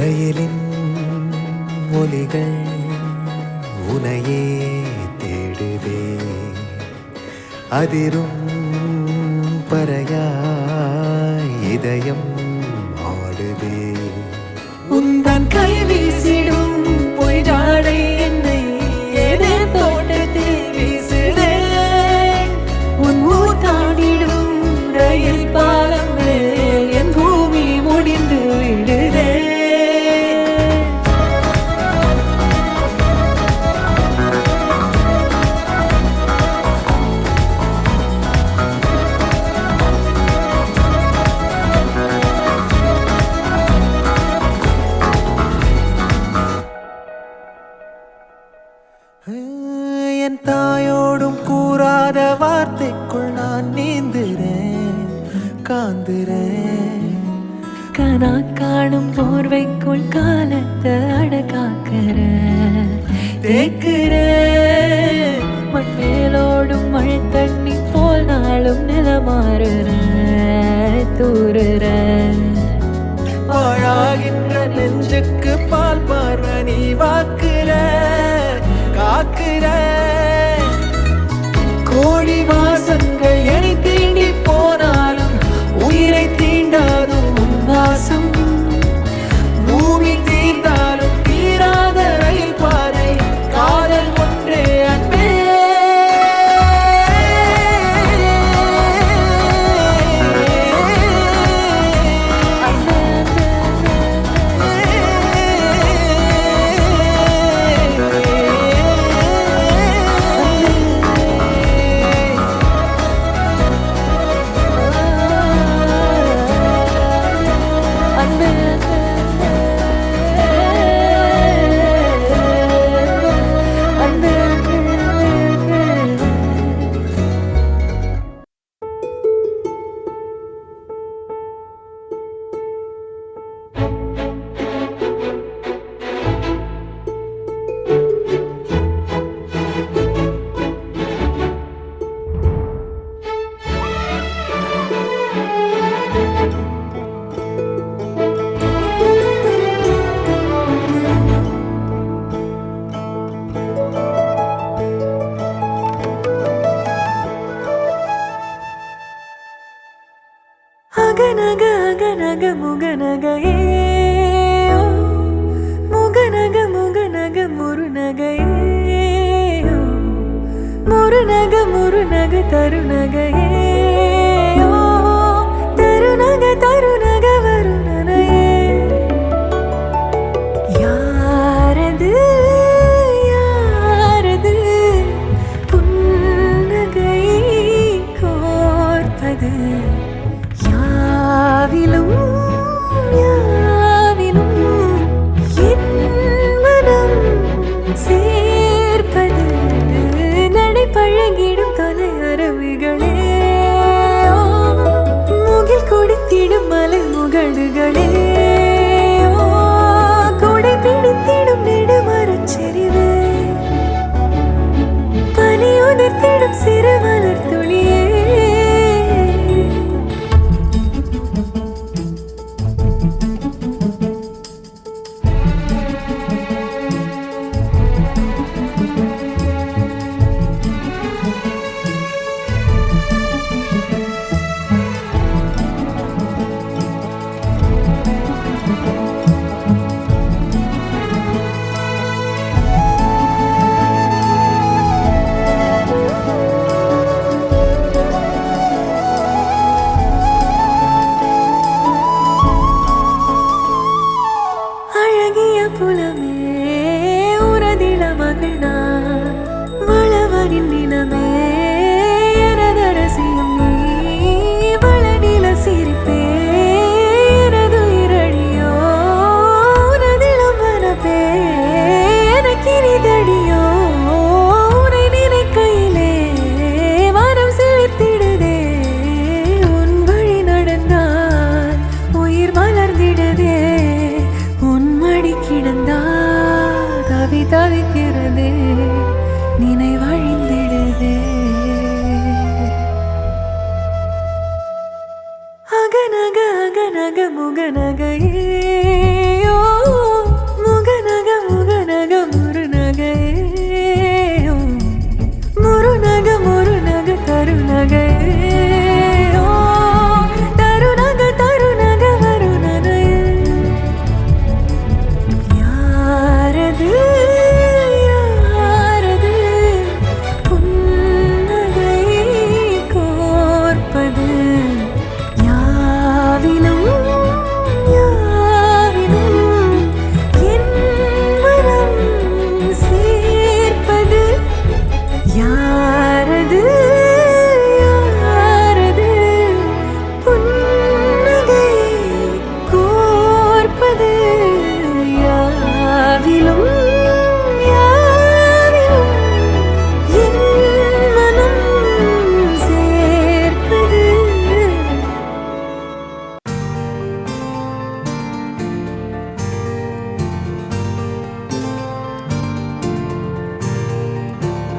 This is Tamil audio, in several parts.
ரயிலின் ஒலிகள் உனையே தேடுதே அதிரும் பறையாய் இதயம்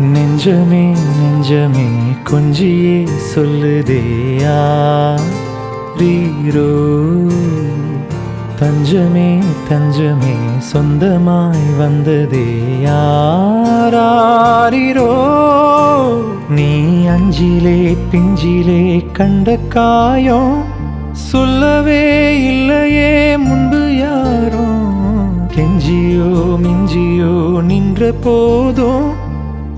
நெஞ்சமே நெஞ்சமே கொஞ்சியே சொல்லுதேயா ரீரோ தஞ்சமே தஞ்சமே சொந்தமாய் வந்ததே யாரோ நீ அஞ்சிலே பிஞ்சிலே கண்ட காயம் சொல்லவே இல்லையே முன்பு யாரோ? கெஞ்சியோ மிஞ்சியோ நின்ற போதும்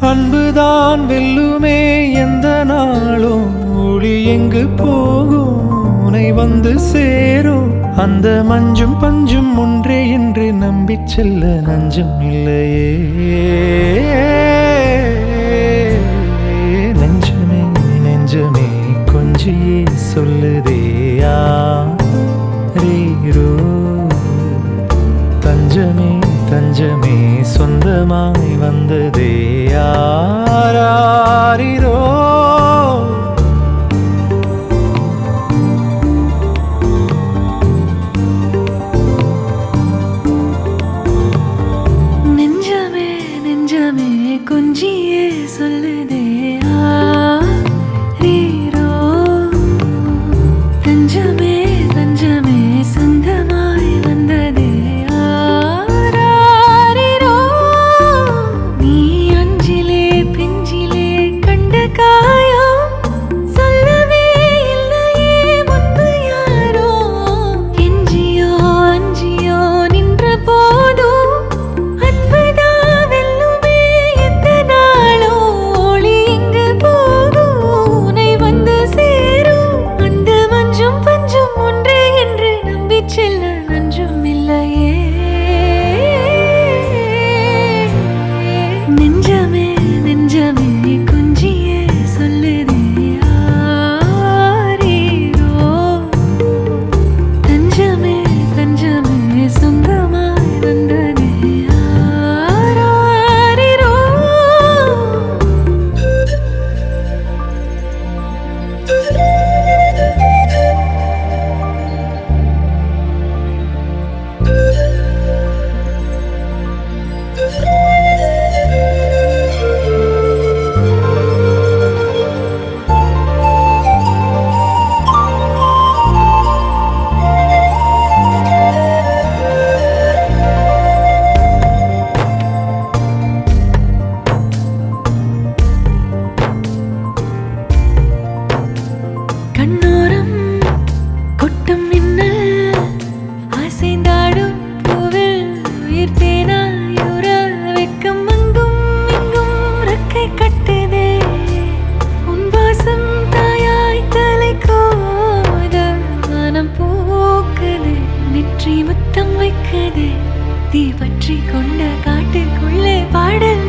அன்புதான் வெல்லுமே எந்த நாளும். ஒளி எங்கு போகும்? உனை வந்து சேரும். அந்த மஞ்சும் பஞ்சும் ஒன்றே என்று நம்பி செல்ல நஞ்சும் இல்லையே. நெஞ்சமே நெஞ்சமே கொஞ்சியே சொல்லுதேயா ரீரோ தஞ்சமே தஞ்சமே சொந்தமாய் வந்ததே. நெற்றி முத்தம் தீ பற்றி கொண்ட காட்டுக்குள்ளே பாடல்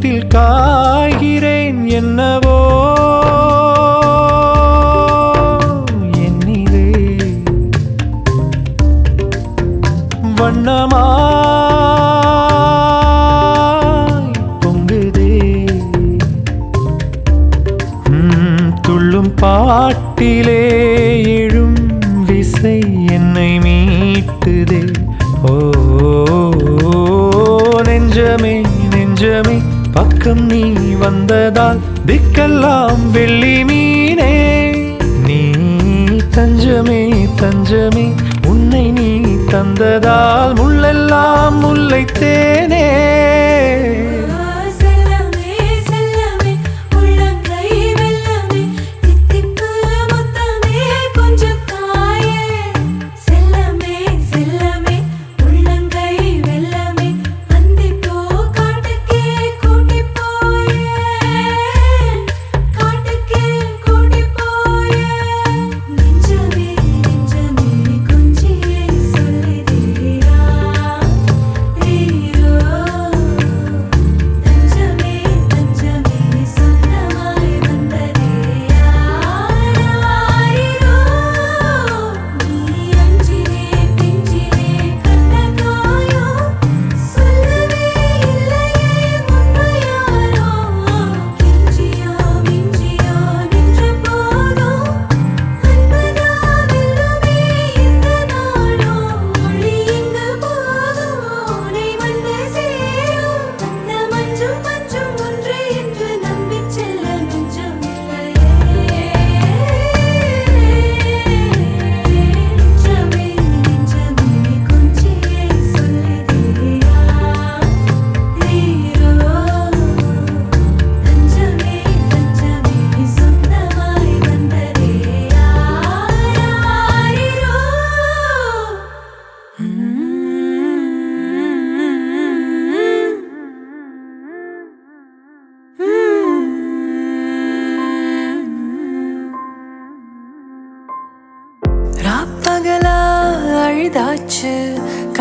வெளிச்சத்தில் காய்கிறேன் வந்ததால் திக்கெல்லாம் வெள்ளி மீனே. நீ தஞ்சமே தஞ்சமே உன்னை நீ தந்ததால் முள்ளெல்லாம் முல்லைத்தேனே.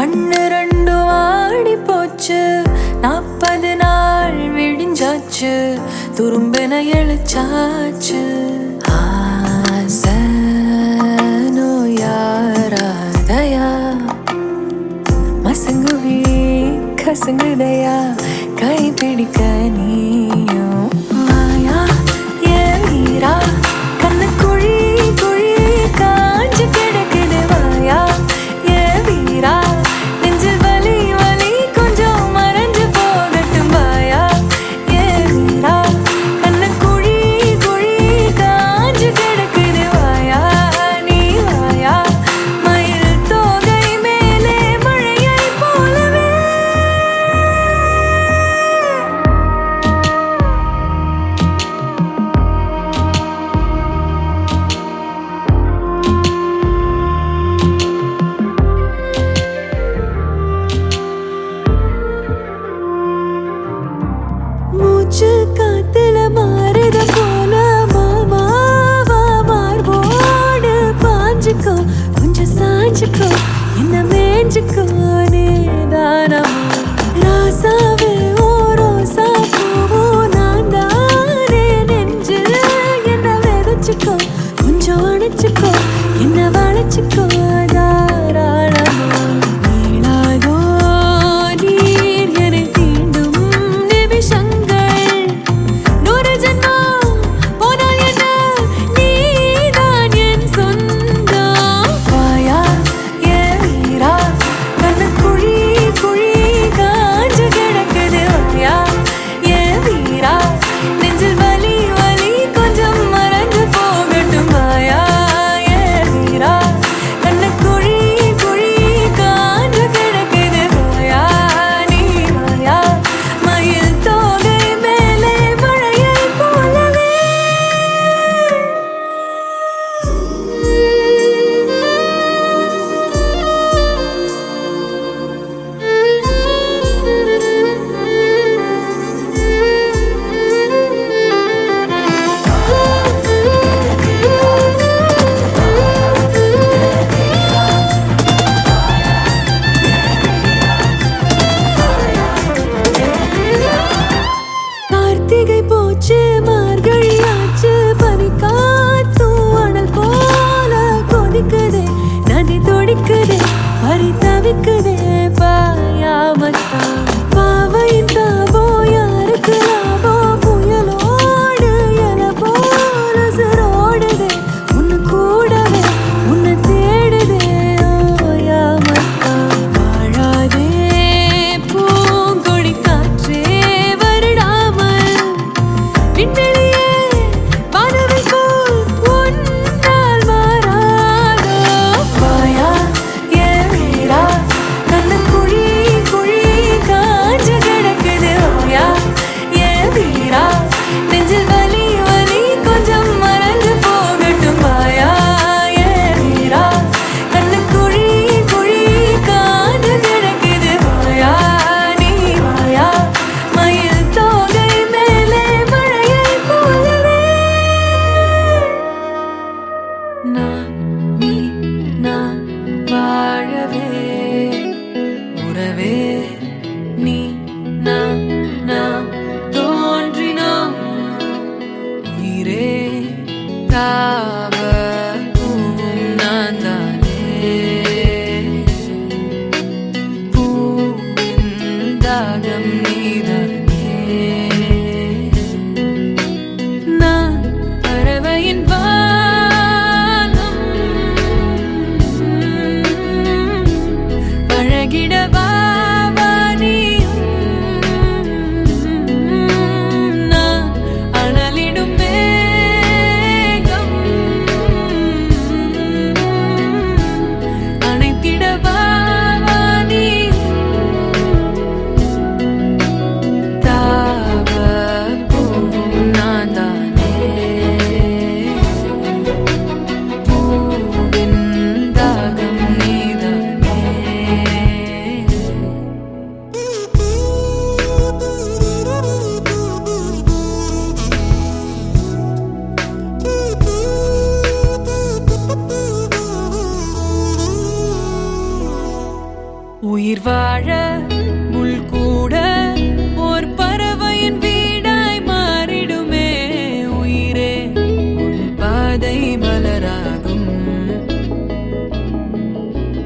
கண்ணு ரெண்டு வாடி போச்சு. நாற்பது நாள் விடிஞ்சாச்சு. துரும்பென எழுச்சாச்சு. கசங்குதையா? கை பிடிக்க நீ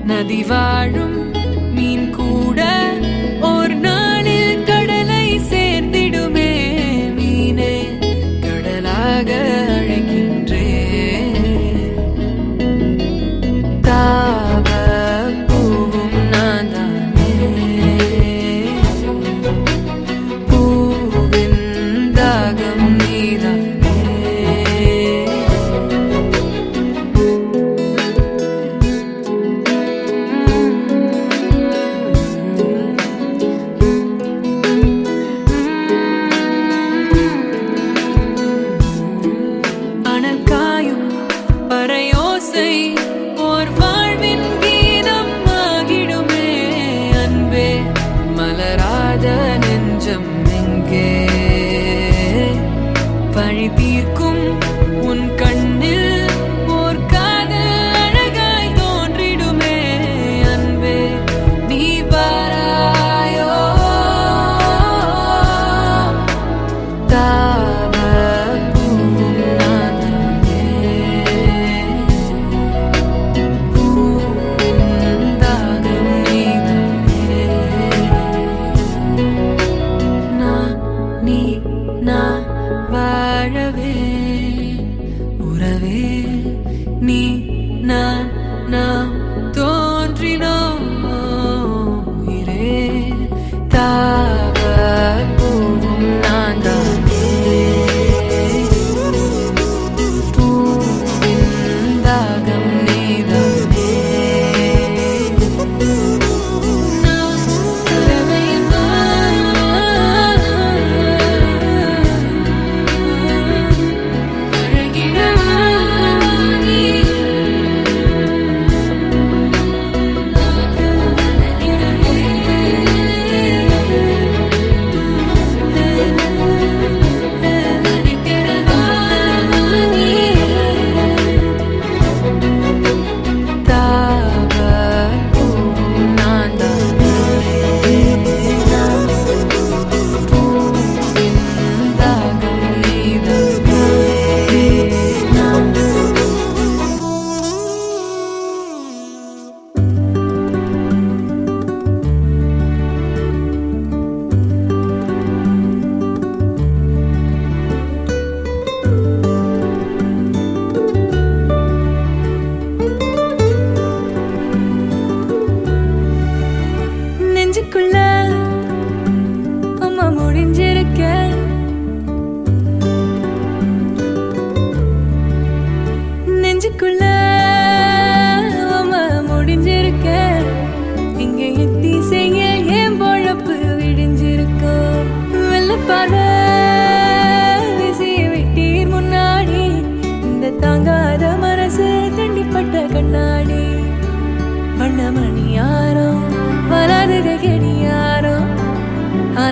நதி வாழும் மீன்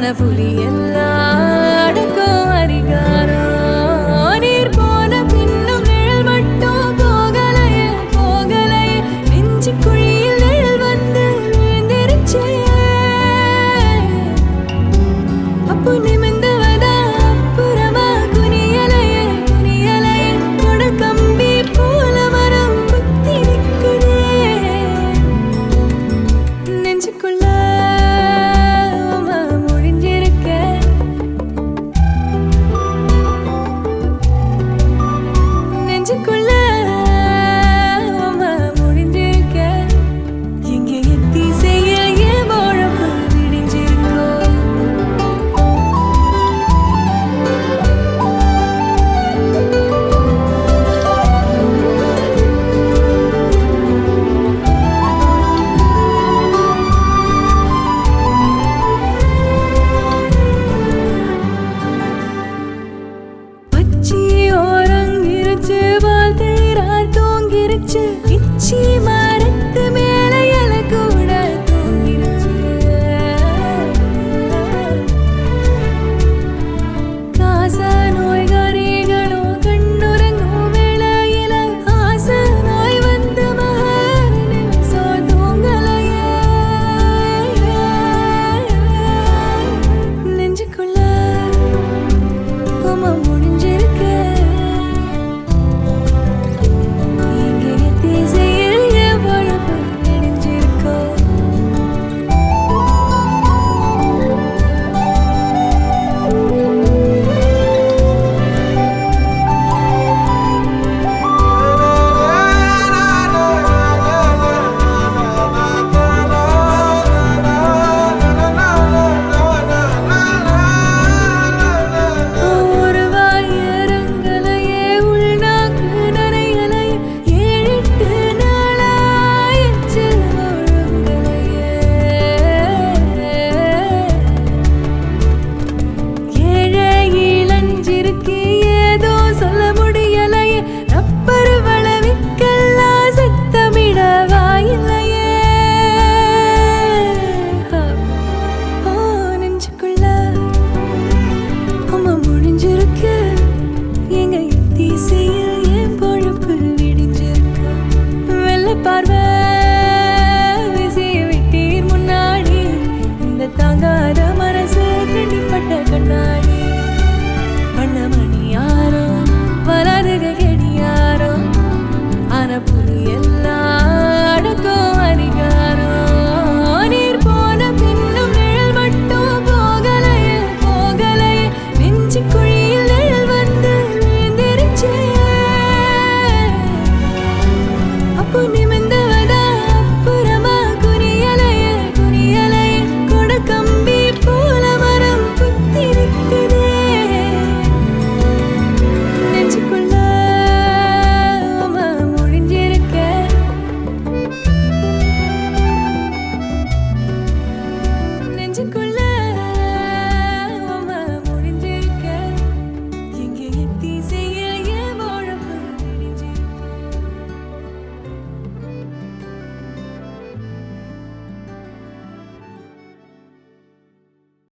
ஆன எல்லாம்.